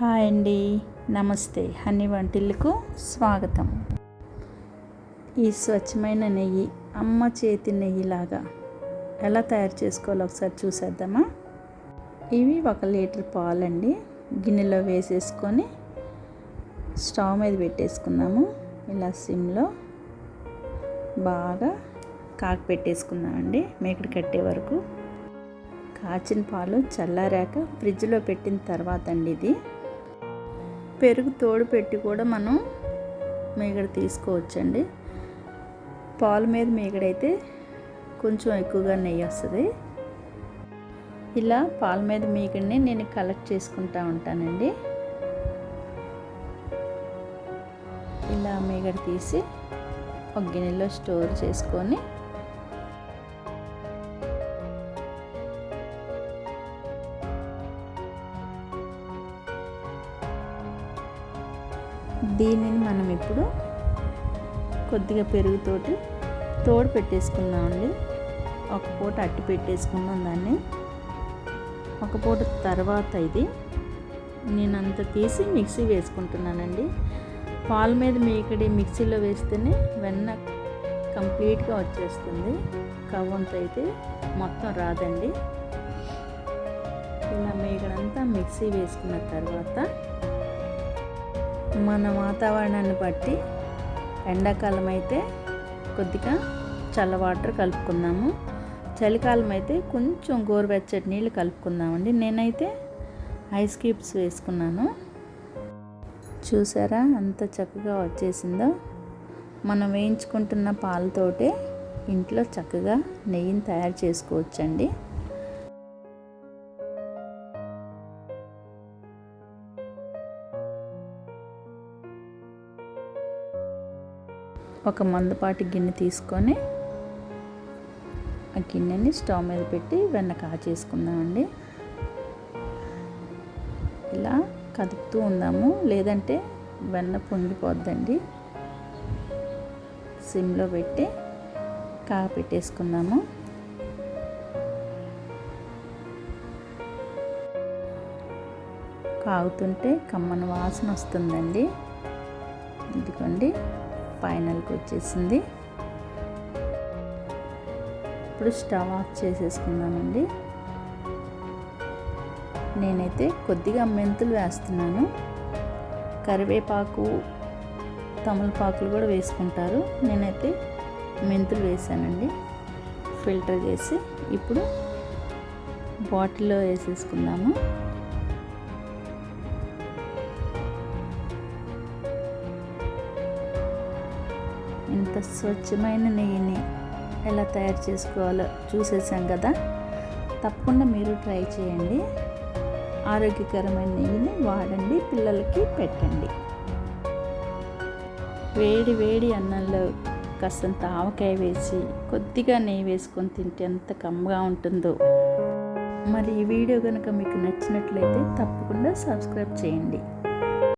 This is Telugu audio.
హాయ్ అండి. నమస్తే. హనీ వంటిల్లకు స్వాగతం. ఈ స్వచ్ఛమైన నెయ్యి అమ్మ చేతి నెయ్యిలాగా ఎలా తయారు చేసుకోవాలో ఒకసారి చూసేద్దామా? ఇవి ఒక లీటర్ పాలండి. గిన్నెలో వేసేసుకొని స్టవ్ మీద పెట్టేసుకుందాము. ఇలా సిమ్లో బాగా కాకి పెట్టేసుకుందామండి. మేకడి కట్టే వరకు. కాచిన పాలు చల్లారాక ఫ్రిడ్జ్లో పెట్టిన తర్వాత అండి ఇది. పెరుగు తోడు పెట్టి కూడా మనం మీగడ తీసుకోవచ్చండి. పాల మీద మీగడైతే కొంచెం ఎక్కువగా నెయ్యి వస్తుంది. ఇలా పాల మీద మీగడిని నేను కలెక్ట్ చేసుకుంటా ఉంటానండి. ఇలా మీగడ తీసి ఒక గిన్నెలో స్టోర్ చేసుకొని దీనిని మనం ఇప్పుడు కొద్దిగా పెరుగుతోటి తోడు పెట్టేసుకుందామండి. ఒక పూట అట్టి పెట్టేసుకున్నాం దాన్ని. ఒక పూట తర్వాత ఇది నేనంత తీసి మిక్సీ వేసుకుంటున్నానండి. పాల మీద మీకడి మిక్సీలో వేస్తేనే వెన్న కంప్లీట్గా వచ్చేస్తుంది. కవ్వంత అయితే మొత్తం రాదండి. ఇలా మీకడంతా మిక్సీ వేసుకున్న తర్వాత మన వాతావరణాన్ని బట్టి ఎండాకాలం అయితే కొద్దిగా చల్ల వాటర్ కలుపుకుందాము. చలికాలం అయితే కొంచెం గోరువెచ్చటి నీళ్ళు కలుపుకుందామండి. నేనైతే ఐస్ క్యూబ్స్ వేసుకున్నాను. చూసారా అంత చక్కగా వచ్చేసిందో? మనం వేయించుకుంటున్న పాలతోటే ఇంట్లో చక్కగా నెయ్యిని తయారు చేసుకోవచ్చండి. ఒక మందుపాటి గిన్నె తీసుకొని ఆ గిన్నెని స్టవ్ మీద పెట్టి వెన్న కాచేసుకుందామండి. ఇలా కదుపుతూ ఉందాము. లేదంటే వెన్న పొంగిపోద్దండి. సిమ్లో పెట్టి కా పెట్టేసుకుందాము. కాగుతుంటే కమ్మని వాసన వస్తుందండి. ఇదిగోండి. ఫైనల్కి వచ్చేసింది. ఇప్పుడు స్టవ్ ఆఫ్ చేసేసుకున్నానండి నేనైతే కొద్దిగా మెంతులు వేస్తున్నాను. కరివేపాకు తమలపాకులు కూడా వేసుకుంటారు. నేనైతే మెంతులు వేసానండి. ఫిల్టర్ చేసి ఇప్పుడు బాటిల్లో వేసేసుకుందాము. అంత స్వచ్ఛమైన నెయ్యిని ఎలా తయారు చేసుకోవాలో చూసేసాం కదా. తప్పకుండా మీరు ట్రై చేయండి. ఆరోగ్యకరమైన నెయ్యిని వాడండి పిల్లలకి పెట్టండి. వేడి వేడి అన్నంలో కాస్తంత ఆవకాయ వేసి కొద్దిగా నెయ్యి వేసుకొని తింటే ఎంత కమ్మగా ఉంటుందో. మరి ఈ వీడియో కనుక మీకు నచ్చినట్లయితే తప్పకుండా సబ్స్క్రైబ్ చేయండి.